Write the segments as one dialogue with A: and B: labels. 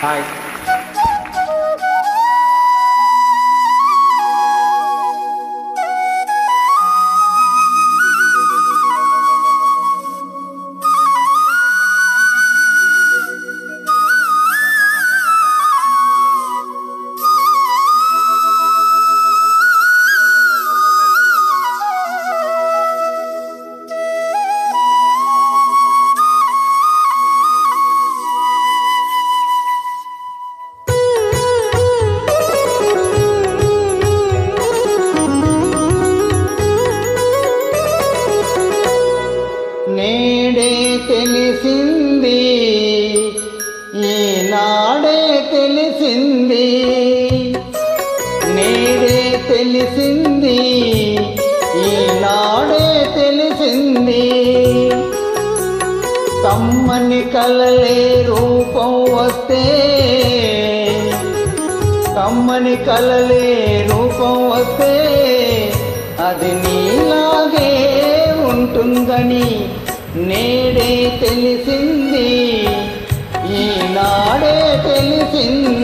A: Hi. తెలిసింది. నేడే తెలిసింది. ఈనాడే తెలిసింది. కమ్మని కలలే రూపం వస్తే కమ్మని కలలే రూపం వస్తే అది నీలాగే ఉంటుందని నేడే తెలిసింది. ఈనాడే తెలిసింది.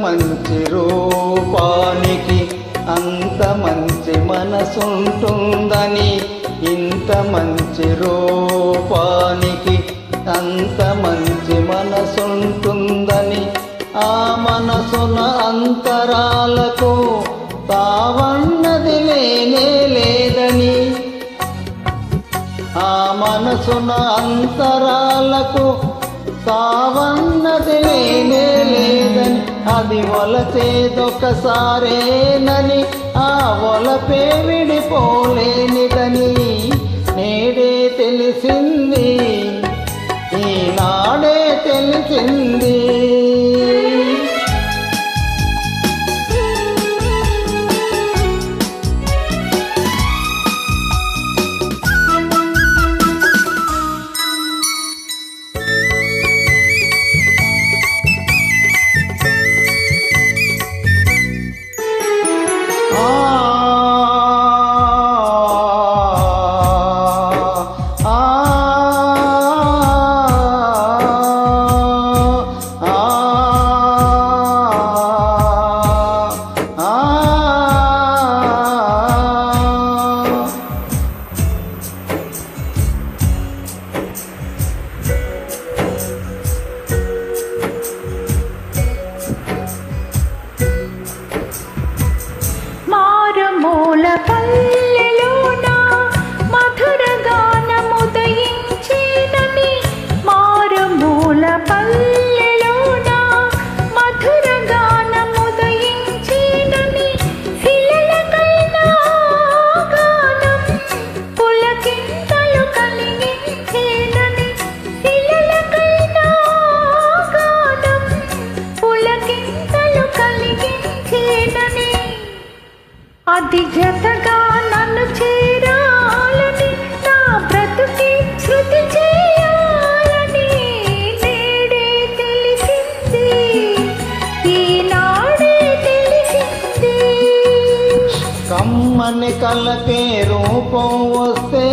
A: మంచి రూపానికి అంత మంచి మనసుంటుందని ఇంత మంచి రూపానికి అంత మంచి మనసుంటుందని ఆ మనసున అంతరాలకు తావన్నది లేనే లేదని ఆ మనసున అంతరాలకు తావన్నది లేనే లేదు అది ఒలచేదొకసారేనని ఆ ఒలపే
B: విడిపో 飞 అది జతగా నన్ను చేరాలని నా బ్రతుకి శృతి చేయాలని నేడే తెలిసింది. ఈనాడే తెలిసింది.
A: కమ్మని కళ్ళకే రూపం వస్తే